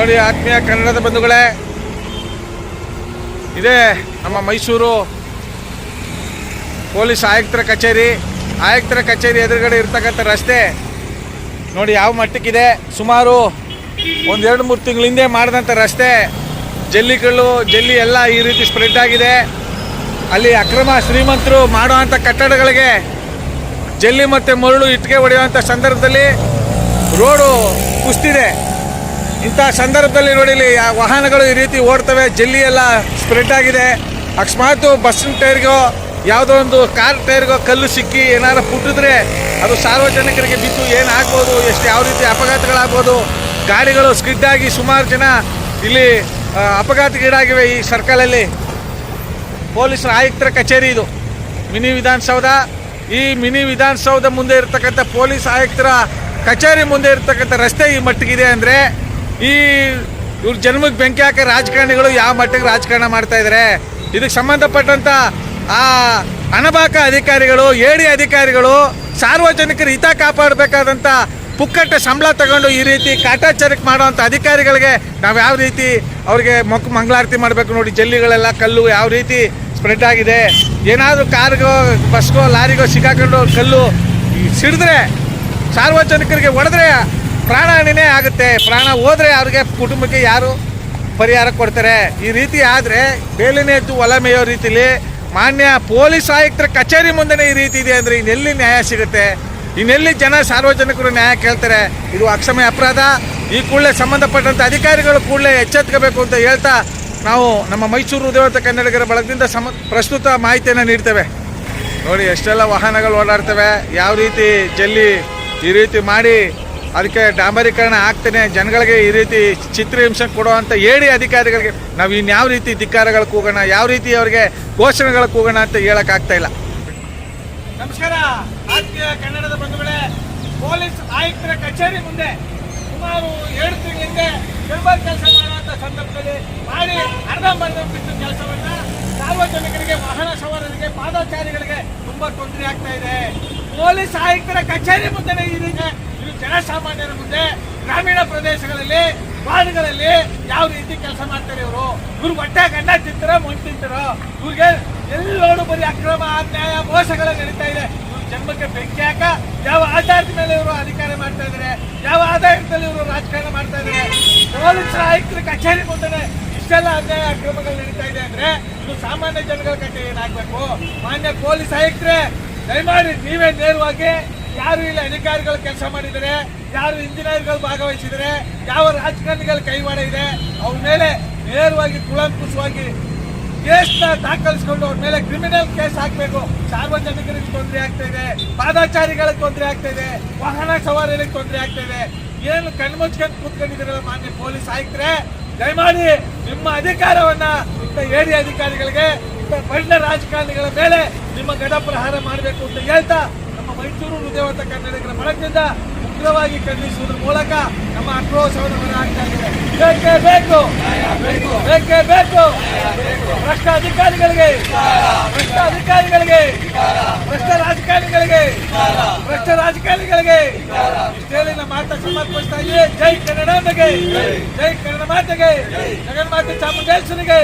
ನೋಡಿ ಆತ್ಮೀಯ ಕನ್ನಡದ ಬಂಧುಗಳೇ. ಇದೇ ನಮ್ಮ ಮೈಸೂರು ಪೊಲೀಸ್ ಆಯುಕ್ತರ ಕಚೇರಿ. ಆಯುಕ್ತರ ಕಚೇರಿ ಎದುರುಗಡೆ ಇರ್ತಕ್ಕಂಥ ರಸ್ತೆ. ನೋಡಿ ಯಾವ ಮಟ್ಟಕ್ಕಿದೆ. ಸುಮಾರು ಒಂದೆರಡು ಮೂರು ತಿಂಗಳ ಹಿಂದೆ ಮಾಡಿದಂಥ ರಸ್ತೆ. ಜಲ್ಲಿಗಳು ಜಲ್ಲಿ ಎಲ್ಲ ಈ ರೀತಿ ಸ್ಪ್ರೆಡ್ ಆಗಿದೆ. ಅಲ್ಲಿ ಅಕ್ರಮ ಶ್ರೀಮಂತರು ಮಾಡುವಂಥ ಕಟ್ಟಡಗಳಿಗೆ ಜಲ್ಲಿ ಮತ್ತು ಮರಳು ಇಟ್ಟಿಗೆ ಹೊಡೆಯುವಂಥ ಸಂದರ್ಭದಲ್ಲಿ ರೋಡು ಕುಸ್ತಿದೆ ಇಂಥ ಸಂದರ್ಭದಲ್ಲಿ ನೋಡಿಲಿ ವಾಹನಗಳು ಈ ರೀತಿ ಓಡ್ತವೆ, ಜಲ್ಲಿ ಎಲ್ಲ ಸ್ಪ್ರೆಡ್ ಆಗಿದೆ. ಅಕಸ್ಮಾತ್ ಬಸ್ಸಿನ ಟೈರ್ಗೋ, ಯಾವುದೋ ಒಂದು ಕಾರ್ ಟೈರ್ಗೋ ಕಲ್ಲು ಸಿಕ್ಕಿ ಏನಾರು ಪುಟ್ಟಿದ್ರೆ ಅದು ಸಾರ್ವಜನಿಕರಿಗೆ ಬಿದ್ದು ಏನಾಗ್ಬೋದು, ಎಷ್ಟು ಯಾವ ರೀತಿ ಅಪಘಾತಗಳಾಗ್ಬೋದು, ಗಾಡಿಗಳು ಸ್ಕಿಡ್ ಆಗಿ ಸುಮಾರು ಜನ ಇಲ್ಲಿ ಅಪಘಾತಗೀಡಾಗಿವೆ ಈ ಸರ್ಕಲಲ್ಲಿ. ಪೊಲೀಸರ ಆಯುಕ್ತರ ಕಚೇರಿ ಇದು. ಮಿನಿ ವಿಧಾನಸೌಧ. ಈ ಮಿನಿ ವಿಧಾನಸೌಧ ಮುಂದೆ ಇರತಕ್ಕಂಥ ಪೊಲೀಸ್ ಆಯುಕ್ತರ ಕಚೇರಿ ಮುಂದೆ ಇರತಕ್ಕಂಥ ರಸ್ತೆ ಈ ಮಟ್ಟಿಗಿದೆ ಅಂದರೆ ಈ ಇವ್ರ ಜನ್ಮಕ್ಕೆ ಬೆಂಕಿ ಹಾಕೋ ರಾಜಕಾರಣಿಗಳು ಯಾವ ಮಟ್ಟಿಗೆ ರಾಜಕಾರಣ ಮಾಡ್ತಾ ಇದ್ದಾರೆ ಇದಕ್ಕೆ ಸಂಬಂಧಪಟ್ಟಂಥ ಆ ಅಣಬಾಕ ಅಧಿಕಾರಿಗಳು, ಏಡಿ ಅಧಿಕಾರಿಗಳು, ಸಾರ್ವಜನಿಕರ ಹಿತ ಕಾಪಾಡಬೇಕಾದಂಥ ಪುಕ್ಕಟ್ಟೆ ಸಂಬಳ ತಗೊಂಡು ಈ ರೀತಿ ಕಾಟಾಚಾರಕ್ಕೆ ಮಾಡುವಂಥ ಅಧಿಕಾರಿಗಳಿಗೆ ನಾವು ಯಾವ ರೀತಿ ಅವ್ರಿಗೆ ಮೊಕ್ ಮಂಗಳಾರತಿ ಮಾಡಬೇಕು ನೋಡಿ, ಜಲ್ಲಿಗಳೆಲ್ಲ ಕಲ್ಲು ಯಾವ ರೀತಿ ಸ್ಪ್ರೆಡ್ ಆಗಿದೆ? ಏನಾದರೂ ಕಾರ್ಗೋ, ಬಸ್ಗೋ, ಲಾರಿಗೋ ಸಿಕ್ಕಾಕೊಂಡು ಕಲ್ಲು ಸಿಡಿದ್ರೆ, ಸಾರ್ವಜನಿಕರಿಗೆ ಹೊಡೆದ್ರೆ ಪ್ರಾಣಹಾನಿನೇ ಆಗುತ್ತೆ. ಪ್ರಾಣ ಹೋದ್ರೆ ಅವ್ರಿಗೆ ಕುಟುಂಬಕ್ಕೆ ಯಾರು ಪರಿಹಾರ ಕೊಡ್ತಾರೆ? ಈ ರೀತಿ ಆದರೆ ಬೇಲಿನೇ ಎದ್ದು ಹೊಲ ಮೇಯೋ ರೀತಿಲಿ ಮಾನ್ಯ ಪೊಲೀಸ್ ಆಯುಕ್ತರ ಕಚೇರಿ ಮುಂದೆನೇ ಈ ರೀತಿ ಇದೆ ಅಂದರೆ ಇನ್ನೆಲ್ಲಿ ನ್ಯಾಯ ಸಿಗುತ್ತೆ? ಇನ್ನೆಲ್ಲಿ ಜನ ಸಾರ್ವಜನಿಕರು ನ್ಯಾಯ ಕೇಳ್ತಾರೆ? ಇದು ಅಕ್ಷಮ್ಯ ಅಪರಾಧ. ಈ ಕೂಡಲೇ ಸಂಬಂಧಪಟ್ಟಂಥ ಅಧಿಕಾರಿಗಳು ಕೂಡಲೇ ಎಚ್ಚೆತ್ಕೋಬೇಕು ಅಂತ ಹೇಳ್ತಾ ನಾವು ನಮ್ಮ ಮೈಸೂರು ಉದಯವಂತ ಕನ್ನಡಿಗರ ಬಳಗದಿಂದ ಸಮ, ಪ್ರಸ್ತುತ ಮಾಹಿತಿಯನ್ನು ನೀಡ್ತೇವೆ. ನೋಡಿ, ಎಷ್ಟೆಲ್ಲ ವಾಹನಗಳು ಓಡಾಡ್ತವೆ. ಯಾವ ರೀತಿ ಜಲ್ಲಿ ಈ ರೀತಿ ಮಾಡಿ ಅದಕ್ಕೆ ಡಾಂಬರೀಕರಣ ಆಗ್ತಾನೆ. ಜನಗಳಿಗೆ ಈ ರೀತಿ ಚಿತ್ರಹಿಂಸೆ ಕೊಡುವಂಥ ಏಡಿ ಅಧಿಕಾರಿಗಳಿಗೆ ನಾವು ಇನ್ಯಾವ ರೀತಿ ಧಿಕ್ಕಾರಗಳು ಕೂಗೋಣ ಯಾವ ರೀತಿ ಅವರಿಗೆ ಘೋಷಣೆಗಳು ಕೂಗೋಣ ಅಂತ ಹೇಳೋಕ್ಕಾಗ್ತಾ ಇಲ್ಲ. ನಮಸ್ಕಾರ. ಕನ್ನಡದ ಬಂಧುಗಳೇ, ಪೊಲೀಸ್ ಆಯುಕ್ತರ ಕಚೇರಿ ಮುಂದೆ ಸುಮಾರು ಎರಡು ತಿಂಗಳ ಹಿಂದೆ ನಿರ್ಬಲ್ ಕೆಲಸ ಮಾಡುವಂಥ ಸಂದರ್ಭದಲ್ಲಿ ಮಾಡಿ ಅರ್ಧಂಬರ್ಧ ಬಿಟ್ಟು ಕೆಲಸವನ್ನ ಸಾರ್ವಜನಿಕರಿಗೆ, ವಾಹನ ಸವಾರರಿಗೆ, ಪಾದಚಾರಿಗಳಿಗೆ ತುಂಬಾ ತೊಂದರೆ ಆಗ್ತಾ ಇದೆ. ಪೊಲೀಸ್ ಆಯುಕ್ತರ ಕಚೇರಿ ಮುಂದೆ ಈ ರೀತಿ ಇದು ಜನಸಾಮಾನ್ಯರ ಮುಂದೆ ಗ್ರಾಮೀಣ ಪ್ರದೇಶಗಳಲ್ಲಿ, ವಾರ್ಡ್ಗಳಲ್ಲಿ ಯಾವ ರೀತಿ ಕೆಲಸ ಮಾಡ್ತಾರೆ ಇವರು? ಇವ್ರು ಹೊಟ್ಟೆ ಗಂಡ ತಿಂತಾರ, ಮಣ್ಣು ತಿಂತಾರ? ಇವ್ರಿಗೆ ಎಲ್ಲೋಡು ಬರೀ ಅಕ್ರಮ, ಅನ್ಯಾಯ, ಮೋಸಗಳು ನಡೀತಾ ಇದೆ. ಇವ್ರ ಜನ್ಮಕ್ಕೆ ಬೆಂಕಿ ಹಾಕ, ಯಾವ ಆಧಾರದ ಮೇಲೆ ಇವರು ಅಧಿಕಾರ ಮಾಡ್ತಾ ಇದ್ದಾರೆ ಯಾವ ಆಧಾರದಲ್ಲಿ ಇವರು ರಾಜಕಾರಣ ಮಾಡ್ತಾ ಇದ್ದಾರೆ ಪೊಲೀಸರ ಆಯುಕ್ತರ ಕಚೇರಿ ಮುಂದೆ ಇಷ್ಟೆಲ್ಲ ಅನ್ಯಾಯ, ಅಕ್ರಮಗಳು ನಡೀತಾ ಇದೆ ಅಂದ್ರೆ ಇದು ಸಾಮಾನ್ಯ ಜನಗಳ ಕಟ್ಟೆ ಏನಾಗಬೇಕು ಮಾನ್ಯ ಪೊಲೀಸ್ ಆಯುಕ್ತರೇ, ದಯಮಾಡಿ ನೀವೇ ನೇರವಾಗಿ ಯಾರು ಇಲ್ಲಿ ಅಧಿಕಾರಿಗಳು ಕೆಲಸ ಮಾಡಿದರೆ, ಯಾರು ಇಂಜಿನಿಯರ್ಗಳು ಭಾಗವಹಿಸಿದರೆ, ಯಾವ ರಾಜಕಾರಣಿಗಳ ಕೈವಾಡ ಇದೆ ಅವ್ರ ಮೇಲೆ ನೇರವಾಗಿ ಕುಳಂಕುಷವಾಗಿ ಕೇಸ್ನ ದಾಖಲಿಸಿಕೊಂಡು ಅವ್ರ ಮೇಲೆ ಕ್ರಿಮಿನಲ್ ಕೇಸ್ ಹಾಕಬೇಕು. ಸಾರ್ವಜನಿಕರಿಗೆ ತೊಂದರೆ ಆಗ್ತಾ ಇದೆ, ಪಾದಾಚಾರಿಗಳಿಗೆ ತೊಂದರೆ ಆಗ್ತಾ ವಾಹನ ಸವಾರರಿಗೆ ತೊಂದರೆ ಆಗ್ತಾ ಇದೆ. ಏನು ಕಣ್ಮುಚ್ಕೊಂಡು ಕೂತ್ಕೊಂಡಿದ್ದೀರಲ್ಲ ಮಾನ್ಯ ಪೊಲೀಸ್ ಆಯುಕ್ತರೆ? ದಯಮಾಡಿ ನಿಮ್ಮ ಅಧಿಕಾರವನ್ನ ಇಂಥ ಏಡಿ ಅಧಿಕಾರಿಗಳಿಗೆ, ಇಂಥ ಬಣ್ಣ ರಾಜಕಾರಣಿಗಳ ಮೇಲೆ ನಿಮ್ಮ ಗಡಪ್ರಹಾರ ಮಾಡಬೇಕು ಅಂತ ಹೇಳ್ತಾ ಮೈಸೂರು ಹೃದಯವಂತ ಕನ್ನಡಿಗರ ಬಳಗದಿಂದ ಉಗ್ರವಾಗಿ ಖಂಡಿಸುವುದರ ಮೂಲಕ ನಮ್ಮ ಆಕ್ರೋಶವನ್ನು ಹೊರಹಾಕ್ತಾ ಇದ್ದೇವೆ ಬೇಕೇ ಬೇಕು. ಬೇಕೇ ಬೇಕು. ಭ್ರಷ್ಟ ಅಧಿಕಾರಿಗಳಿಗೆ ಭ್ರಷ್ಟ ಅಧಿಕಾರಿಗಳಿಗೆ ಭ್ರಷ್ಟ ರಾಜಕಾರಣಿಗಳಿಗೆ. ಭ್ರಷ್ಟ ರಾಜಕಾರಣಿಗಳಿಗೆ. ಇಷ್ಟೇಳಿ ನಮ್ಮ ಮಾತ ಸಮರ್ಪಿಸ್ತಾ ಇದ್ದೀವಿ. ಜೈ ಕನ್ನಡ ಜೈ ಕನ್ನಡ ಮಾತೆಗೆ. ಜಗನ್ಮಾತೆ ಚಾಮುಂಡೇಶ್ವರಿಗೆ.